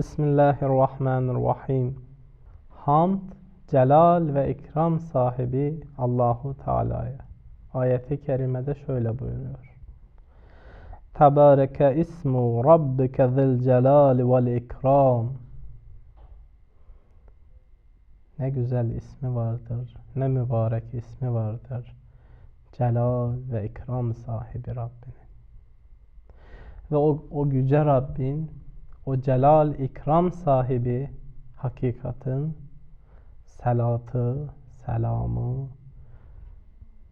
Bismillahirrahmanirrahim. Hamd, celal ve ikram sahibi Allahu Teala'ya. Ayeti kerimede şöyle buyuruyor. Tebareke ismu rabbike zil celali vel ikram. Ne güzel ismi vardır, ne mübarek ismi vardır. Celal ve ikram sahibi Rabbinin. Ve o, o yüce Rabbin o celal ikram sahibi hakikatin salatı, selamı,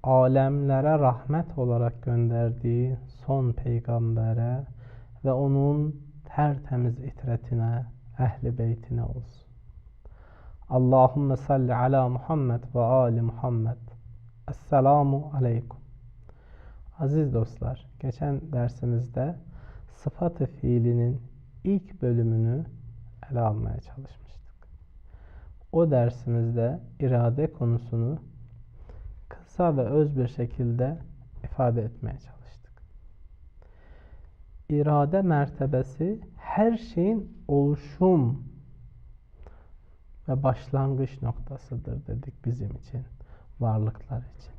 alemlere rahmet olarak gönderdiği son peygambere ve onun tertemiz itretine, ehli beytine olsun. Allahümme salli ala Muhammed ve ali Muhammed. Esselamu aleyküm. Aziz dostlar, geçen dersimizde sıfat-ı fiilinin ilk bölümünü ele almaya çalışmıştık. O dersimizde irade konusunu kısa ve öz bir şekilde ifade etmeye çalıştık. İrade mertebesi her şeyin oluşum ve başlangıç noktasıdır dedik bizim için, varlıklar için.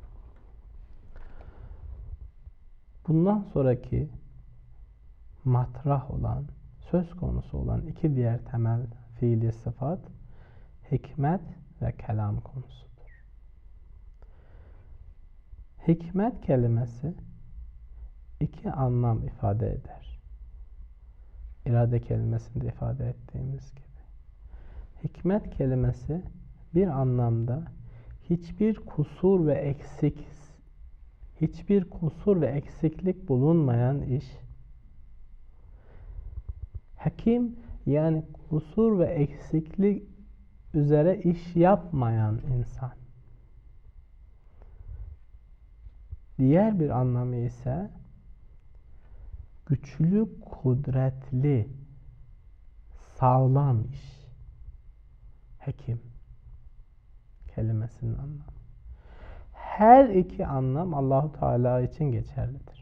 Bundan sonraki matrah olan söz konusu olan iki diğer temel fiili sıfat hikmet ve kelam konusudur. Hikmet kelimesi iki anlam ifade eder. İrade kelimesinde ifade ettiğimiz gibi. Hikmet kelimesi bir anlamda hiçbir kusur ve eksik hiçbir kusur ve eksiklik bulunmayan iş Hakim yani kusur ve eksiklik üzere iş yapmayan insan. Diğer bir anlamı ise güçlü, kudretli, sağlam iş. Hekim kelimesinin anlamı. Her iki anlam Allahu Teala için geçerlidir.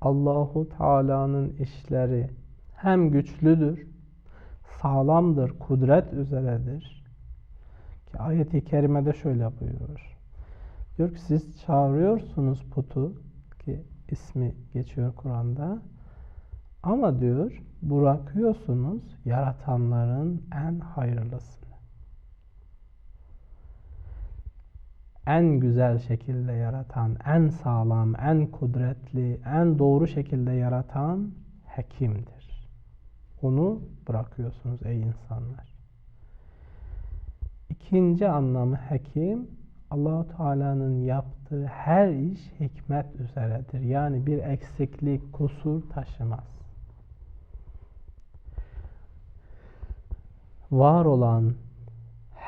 Allahu Teala'nın işleri hem güçlüdür, sağlamdır, kudret üzeredir. Ki ayet-i kerimede şöyle buyuruyor. Diyor ki siz çağırıyorsunuz putu ki ismi geçiyor Kur'an'da. Ama diyor bırakıyorsunuz yaratanların en hayırlısını. En güzel şekilde yaratan, en sağlam, en kudretli, en doğru şekilde yaratan hekimdir. Onu bırakıyorsunuz ey insanlar. İkinci anlamı hekim, Allahu Teala'nın yaptığı her iş hikmet üzeredir. Yani bir eksiklik, kusur taşımaz. Var olan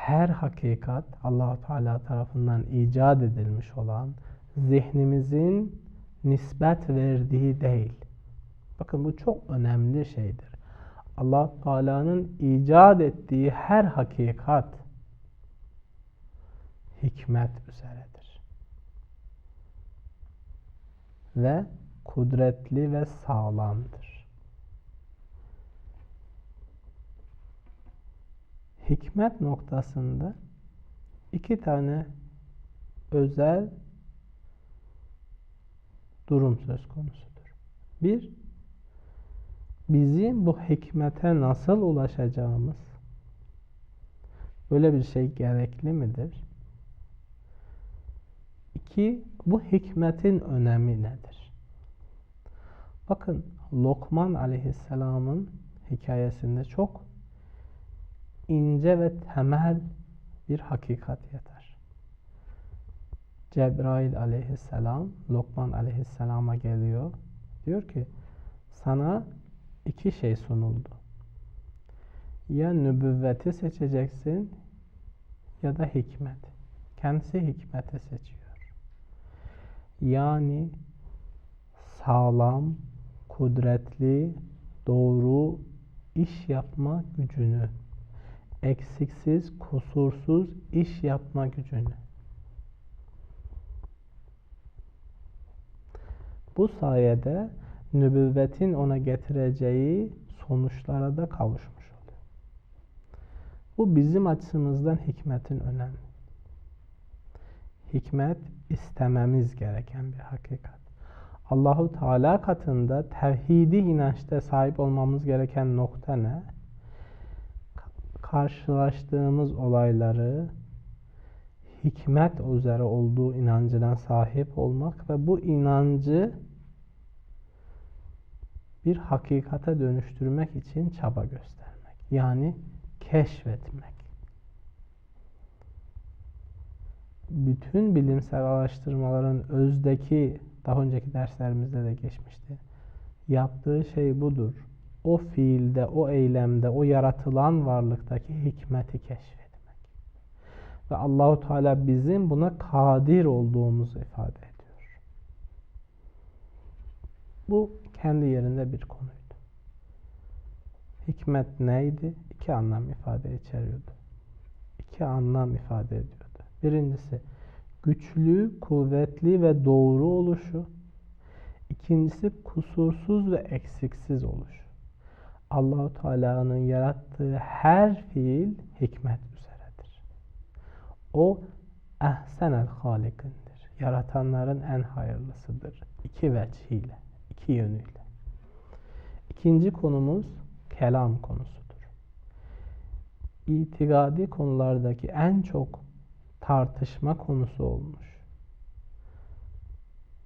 her hakikat Allahu Teala tarafından icat edilmiş olan zihnimizin nispet verdiği değil. Bakın bu çok önemli şeydir. Allah Teala'nın icat ettiği her hakikat hikmet üzeredir. Ve kudretli ve sağlamdır. Hikmet noktasında iki tane özel durum söz konusudur. Bir, bizim bu hikmete nasıl ulaşacağımız Böyle bir şey gerekli midir? İki, bu hikmetin önemi nedir? Bakın Lokman aleyhisselamın hikayesinde çok ince ve temel bir hakikat yatar. Cebrail aleyhisselam Lokman aleyhisselama geliyor. Diyor ki sana iki şey sunuldu. Ya nübüvveti seçeceksin ya da hikmet. Kendisi hikmeti seçiyor. Yani sağlam, kudretli, doğru iş yapma gücünü, eksiksiz, kusursuz iş yapma gücünü. Bu sayede nübüvvetin ona getireceği sonuçlara da kavuşmuş oluyor. Bu bizim açımızdan hikmetin önemi. Hikmet istememiz gereken bir hakikat. Allahu Teala katında tevhidi inançta sahip olmamız gereken nokta ne? Karşılaştığımız olayları hikmet üzere olduğu inancına sahip olmak ve bu inancı bir hakikate dönüştürmek için çaba göstermek. Yani keşfetmek. Bütün bilimsel araştırmaların özdeki daha önceki derslerimizde de geçmişti. Yaptığı şey budur. O fiilde, o eylemde, o yaratılan varlıktaki hikmeti keşfetmek. Ve Allahu Teala bizim buna kadir olduğumuzu ifade ediyor. Bu kendi yerinde bir konuydu. Hikmet neydi? İki anlam ifade içeriyordu. İki anlam ifade ediyordu. Birincisi güçlü, kuvvetli ve doğru oluşu. İkincisi kusursuz ve eksiksiz oluşu. Allahu Teala'nın yarattığı her fiil hikmet üzeredir. O ehsenel halikindir. Yaratanların en hayırlısıdır. İki vecihiyle, iki yönüyle. İkinci konumuz kelam konusudur. İtikadi konulardaki en çok tartışma konusu olmuş.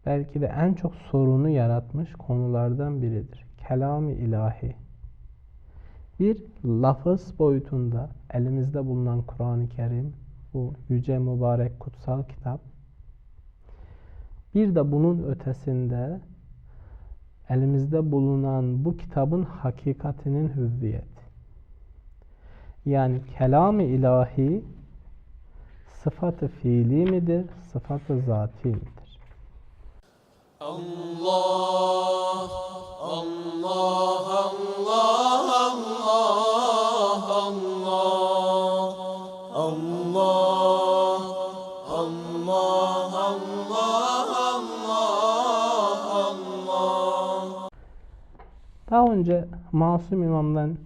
Belki de en çok sorunu yaratmış konulardan biridir. Kelam-ı ilahi. Bir lafız boyutunda elimizde bulunan Kur'an-ı Kerim, bu yüce mübarek kutsal kitap. Bir de bunun ötesinde elimizde bulunan bu kitabın hakikatinin hüviyeti. Yani kelam-ı ilahi sıfatı fiili midir, sıfatı zati midir? Allah, Allah, önce Masum İmam'dan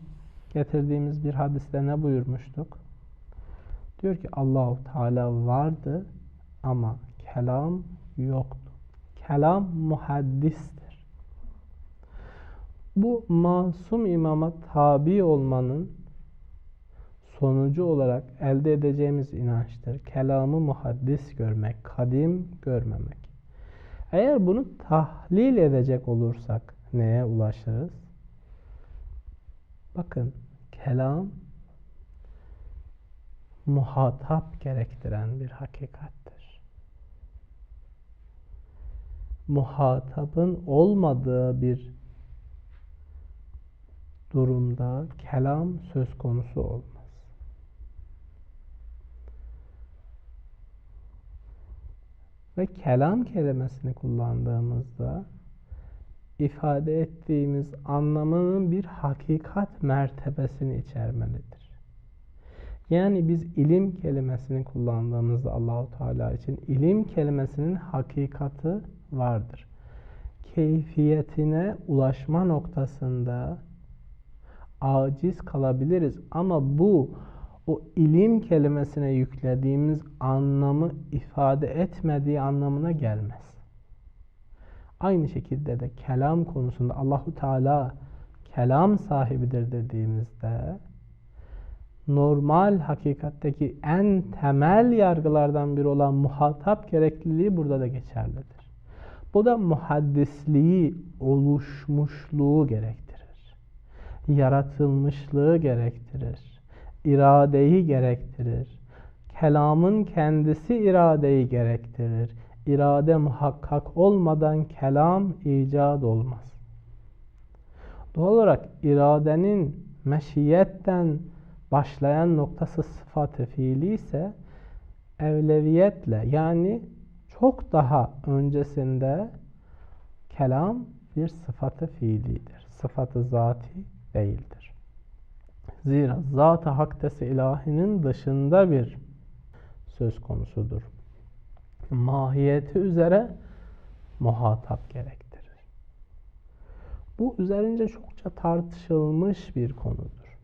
getirdiğimiz bir hadiste ne buyurmuştuk? Diyor ki Allahu Teala vardı ama kelam yoktu. Kelam muhaddistir. Bu masum imama tabi olmanın sonucu olarak elde edeceğimiz inançtır. Kelamı muhaddis görmek, kadim görmemek. Eğer bunu tahlil edecek olursak neye ulaşırız? Bakın kelam muhatap gerektiren bir hakikattir. Muhatabın olmadığı bir durumda kelam söz konusu olmaz. Ve kelam kelimesini kullandığımızda ifade ettiğimiz anlamının bir hakikat mertebesini içermelidir. Yani biz ilim kelimesini kullandığımızda Allahu Teala için ilim kelimesinin hakikati vardır. Keyfiyetine ulaşma noktasında aciz kalabiliriz ama bu o ilim kelimesine yüklediğimiz anlamı ifade etmediği anlamına gelmez. Aynı şekilde de kelam konusunda Allahu Teala kelam sahibidir dediğimizde normal hakikatteki en temel yargılardan biri olan muhatap gerekliliği burada da geçerlidir. Bu da muhaddisliği, oluşmuşluğu gerektirir. Yaratılmışlığı gerektirir. iradeyi gerektirir. Kelamın kendisi iradeyi gerektirir. İrade muhakkak olmadan kelam icat olmaz. Doğal olarak iradenin meşiyetten başlayan noktası sıfatı fiili ise evleviyetle yani çok daha öncesinde kelam bir sıfatı fiilidir. Sıfatı zati değildir. Zira zat-ı hakdesi ilahinin dışında bir söz konusudur. Mahiyeti üzere muhatap gerektirir. Bu üzerince çokça tartışılmış bir konudur.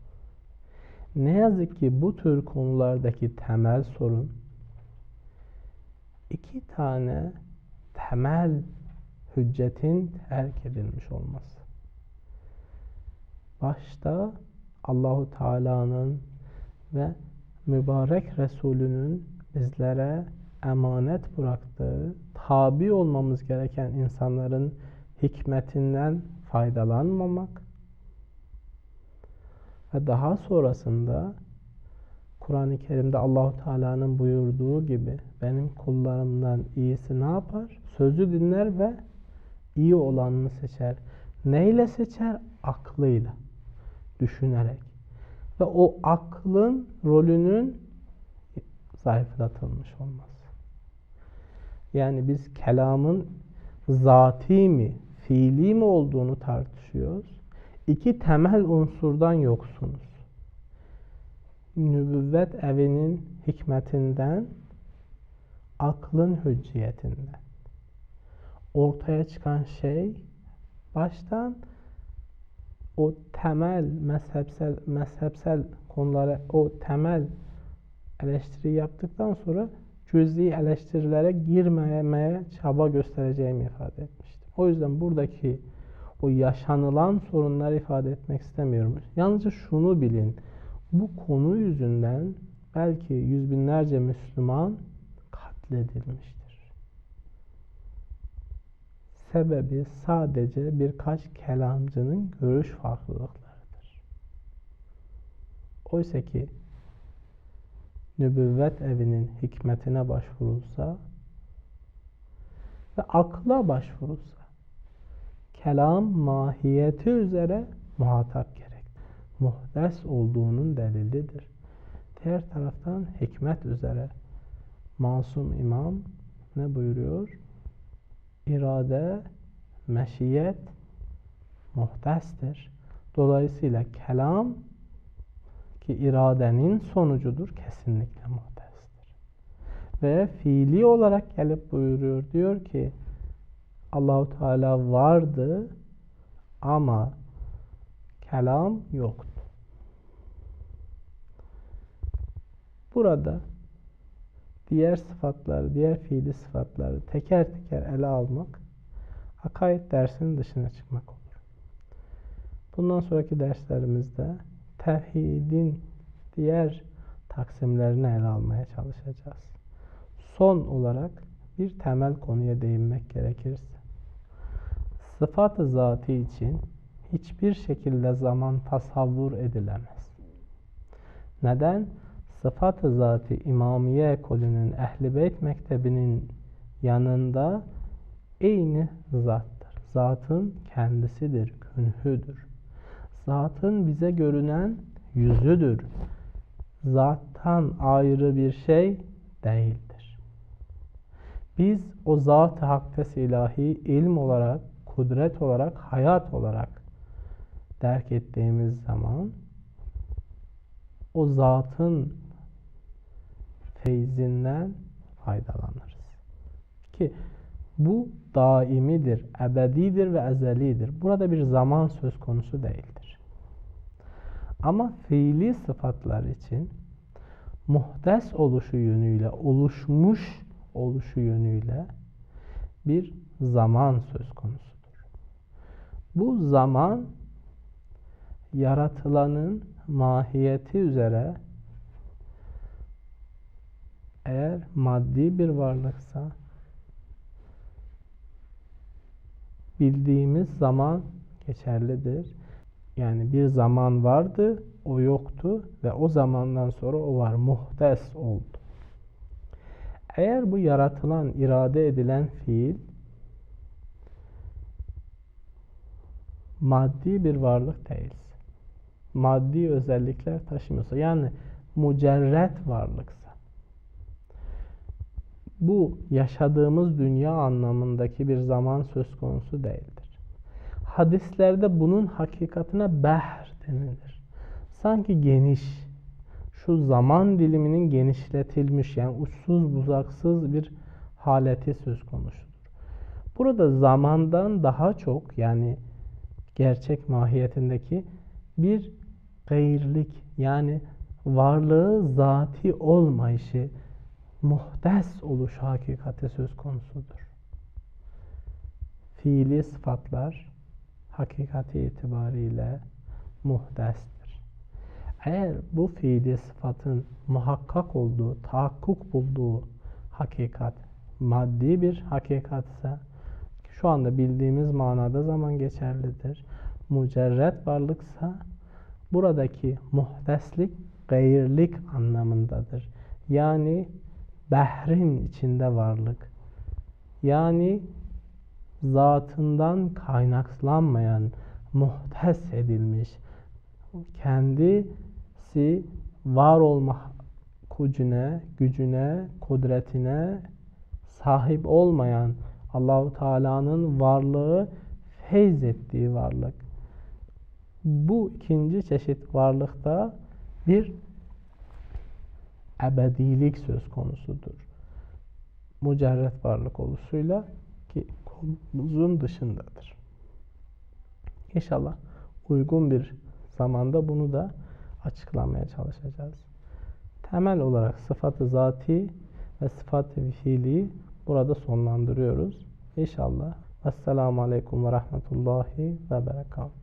Ne yazık ki bu tür konulardaki temel sorun iki tane temel hüccetin terk edilmiş olması. Başta Allahu Teala'nın ve mübarek Resulünün bizlere emanet bıraktığı, tabi olmamız gereken insanların hikmetinden faydalanmamak ve daha sonrasında Kur'an-ı Kerim'de Allahu Teala'nın buyurduğu gibi benim kullarımdan iyisi ne yapar? Sözü dinler ve iyi olanını seçer. Neyle seçer? Aklıyla. Düşünerek. Ve o aklın rolünün zayıflatılmış olması. Yani biz kelamın zati mi, fiili mi olduğunu tartışıyoruz. İki temel unsurdan yoksunuz. Nübüvvet evinin hikmetinden, aklın hücciyetinden. Ortaya çıkan şey baştan o temel mezhepsel mezhepsel konulara o temel eleştiri yaptıktan sonra cüz'i eleştirilere girmemeye çaba göstereceğimi ifade etmiştim. O yüzden buradaki o yaşanılan sorunları ifade etmek istemiyorum. Yalnızca şunu bilin. Bu konu yüzünden belki yüz binlerce Müslüman katledilmiştir. Sebebi sadece birkaç kelamcının görüş farklılıklarıdır. Oysa ki nübüvvet evinin hikmetine başvurulsa ve akla başvurulsa kelam mahiyeti üzere muhatap gerek. Muhdes olduğunun delilidir. Diğer taraftan hikmet üzere Masum İmam ne buyuruyor? İrade, meşiyet muhdestir. Dolayısıyla kelam ki iradenin sonucudur kesinlikle muhtestir. Ve fiili olarak gelip buyuruyor diyor ki Allahu Teala vardı ama kelam yoktu. Burada diğer sıfatları, diğer fiili sıfatları teker teker ele almak akaid dersinin dışına çıkmak olur. Bundan sonraki derslerimizde tevhidin diğer taksimlerini ele almaya çalışacağız. Son olarak bir temel konuya değinmek gerekirse sıfat-ı zatı için hiçbir şekilde zaman tasavvur edilemez. Neden? Sıfat-ı zatı İmamiye ekolünün Ehl-i Beyt mektebinin yanında aynı zattır. Zatın kendisidir, künhüdür. Zatın bize görünen yüzüdür. Zattan ayrı bir şey değildir. Biz o zat-ı haktes ilahi ilm olarak, kudret olarak, hayat olarak derk ettiğimiz zaman o zatın feyzinden faydalanırız. Ki bu daimidir, ebedidir ve ezelidir. Burada bir zaman söz konusu değildir. Ama fiili sıfatlar için muhtes oluşu yönüyle, oluşmuş oluşu yönüyle bir zaman söz konusudur. Bu zaman yaratılanın mahiyeti üzere eğer maddi bir varlıksa bildiğimiz zaman geçerlidir. Yani bir zaman vardı, o yoktu ve o zamandan sonra o var, muhtes oldu. Eğer bu yaratılan, irade edilen fiil maddi bir varlık değilse, maddi özellikler taşımıyorsa, yani mücerret varlıksa, bu yaşadığımız dünya anlamındaki bir zaman söz konusu değildir. Hadislerde bunun hakikatine behr denilir. Sanki geniş, şu zaman diliminin genişletilmiş yani uçsuz buzaksız bir haleti söz konusudur. Burada zamandan daha çok yani gerçek mahiyetindeki bir gayrlik yani varlığı zati olmayışı muhtes oluş hakikati söz konusudur. Fiili sıfatlar hakikati itibariyle muhdestir. Eğer bu fiili sıfatın muhakkak olduğu, tahakkuk bulduğu hakikat maddi bir hakikatse şu anda bildiğimiz manada zaman geçerlidir. Mücerret varlıksa buradaki muhdeslik gayrlik anlamındadır. Yani behrin içinde varlık. Yani zatından kaynaklanmayan, muhtes edilmiş, kendisi var olma gücüne, gücüne, kudretine sahip olmayan Allahu Teala'nın varlığı feyz ettiği varlık. Bu ikinci çeşit varlıkta bir ebedilik söz konusudur. Mücerret varlık oluşuyla ki konumuzun dışındadır. İnşallah uygun bir zamanda bunu da açıklamaya çalışacağız. Temel olarak sıfatı zati ve sıfatı fiili burada sonlandırıyoruz. İnşallah. Esselamu Aleyküm ve Rahmetullahi ve Berekatuhu.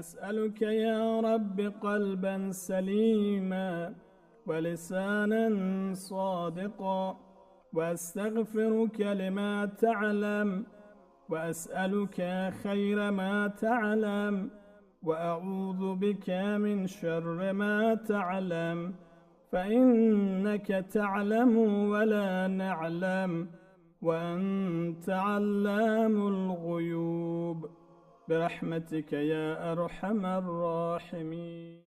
أسألك يا رب قلبا سليما ولسانا صادقا وأستغفرك لما تعلم وأسألك خير ما تعلم وأعوذ بك من شر ما تعلم فإنك تعلم ولا نعلم وأنت علام الغيوب. برحمتك يا أرحم الراحمين.